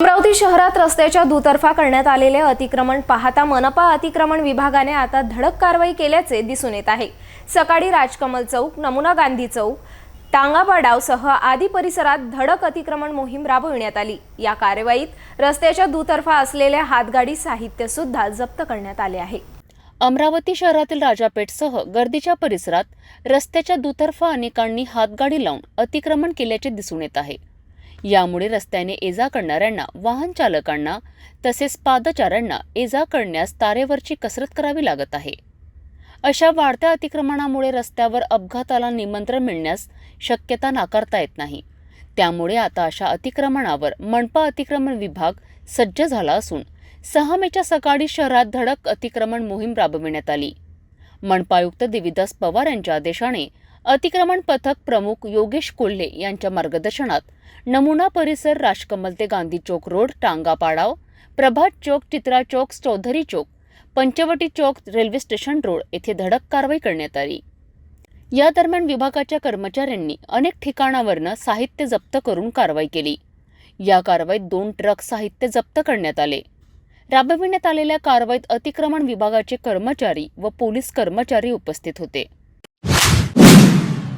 अमरावती शहरात रस्त्याच्या दुतर्फा करण्यात आलेले अतिक्रमण पाहता मनपा अतिक्रमण विभागाने आता धडक कारवाई केल्याचे दिसून येत आहे. सकाळी राजकमल चौक नमुना गांधी चौक टांगाबाडावसह आदी परिसरात धडक अतिक्रमण मोहीम राबविण्यात आली. या कारवाईत रस्त्याच्या दुतर्फा असलेल्या हातगाडी साहित्य सुद्धा जप्त करण्यात आले आहे. अमरावती शहरातील राजापेठसह गर्दीच्या परिसरात रस्त्याच्या दुतर्फा अनेकांनी हातगाडी लावून अतिक्रमण केल्याचे दिसून येत आहे. यामुळे रस्त्याने ये जा करणाऱ्यांना वाहन चालकांना तसेच पादचाऱ्यांना ये जा करण्यास तारेवरची कसरत करावी लागत आहे. अशा वाढत्या अतिक्रमणामुळे रस्त्यावर अपघाताला निमंत्रण मिळण्यास शक्यता नाकारता येत नाही. त्यामुळे आता अशा अतिक्रमणावर मनपा अतिक्रमण विभाग सज्ज झाला असून सहा मेच्या सकाळी शहरात धडक अतिक्रमण मोहीम राबविण्यात आली. मनपायुक्त देविदास पवार यांच्या आदेशाने अतिक्रमण पथक प्रमुख योगेश कोल्हे यांच्या मार्गदर्शनात नमुना परिसर राजकमल ते Gandhi Chowk road Tanga Padav Prabhat Chowk Chitra Chowk Chaudhari Chowk Panchavati Chowk railway station road येथे धडक कारवाई करण्यात आली. या दरम्यान विभागाच्या कर्मचाऱ्यांनी अनेक ठिकाणावरनं साहित्य जप्त करून कारवाई केली. या कारवाईत दोन ट्रक साहित्य जप्त करण्यात आले. राबविण्यात आलेल्या कारवाईत अतिक्रमण विभागाचे कर्मचारी व पोलीस कर्मचारी उपस्थित होते.